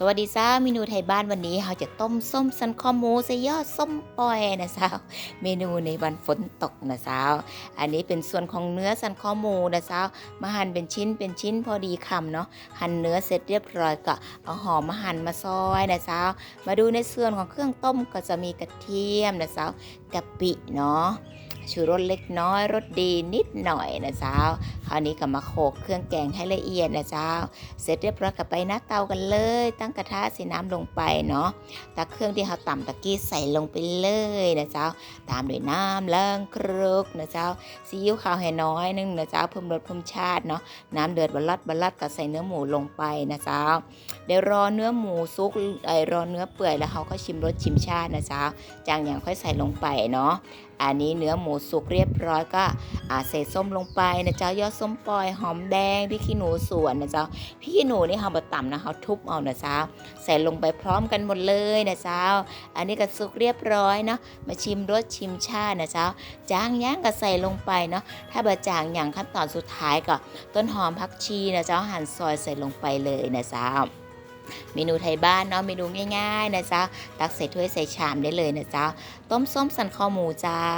สวัสดีจ้าเมนูไทยบ้านวันนี้เราจะต้มส้มสันคอหมูใส่ยอดส้มปล่อยนะสาวเมนูในวันฝนตกนะสาวอันนี้เป็นส่วนของเนื้อสันคอหมูนะสาวมาหั่นเป็นชิ้นเป็นชิ้นพอดีคำเนาะหั่นเนื้อเสร็จเรียบร้อยก็เอาหอมมาหั่นมาซอยนะสาวมาดูในส่วนของเครื่องต้มก็จะมีกระเทียมนะสาวกะปิเนาะ ชูรสเล็กน้อยรสดีนิดหน่อยนะสาวคราวนี้ก็มาโขลกเครื่องแกงให้ละเอียดนะสาวเสร็จเรียบร้อยกับไปหน้าเตากันเลย ตั้งกระทะสีน้ำลงไปเนาะตักเครื่องที่เราตำตะกี้ใส่ลงไปเลยนะเจ้า ตามด้วยน้ำเล้งครุกนะเจ้าซีอิ๊วขาวให้น้อยนึงนะเจ้าเพิ่มรสเพิ่มชาติเนาะน้ำเดือดบลัดบลัดก็ใส่เนื้อหมูลงไปนะเจ้าเดี๋ยวรอเนื้อหมูซุกไอรอเนื้อเปื่อยแล้วเขาก็ชิมรสชิมชาตินะเจ้าจางอย่างค่อยใส่ลงไปเนาะ อันนี้เนื้อหมูสุกเรียบร้อยก็อาใส่ส้มลงไปนะเจ้ายอดส้มปล่อยหอมแดงพริกขี้หนูสวนนะเจ้าพี่ขี้หนูนี่เขาบะต่ำนะเขาทุบเอานะเจ้าใส่ลงไปพร้อมกันหมดเลยนะเจ้า อันนี้ก็สุกเรียบร้อยเนาะมาชิมรสชิมชาตินะเจ้าจางย่างก็ใส่ลงไปเนาะถ้าบะจางอย่างขั้นตอนสุดท้ายก็ต้นหอมผักชีนะเจ้าหั่นซอยใส่ลงไปเลยนะเจ้า เมนูไทยบ้านเนาะเมนูง่ายๆนะจ๊ะตักใส่ถ้วยใส่ชามได้เลยนะจ๊ะต้มส้มสันคอหมูเจ้า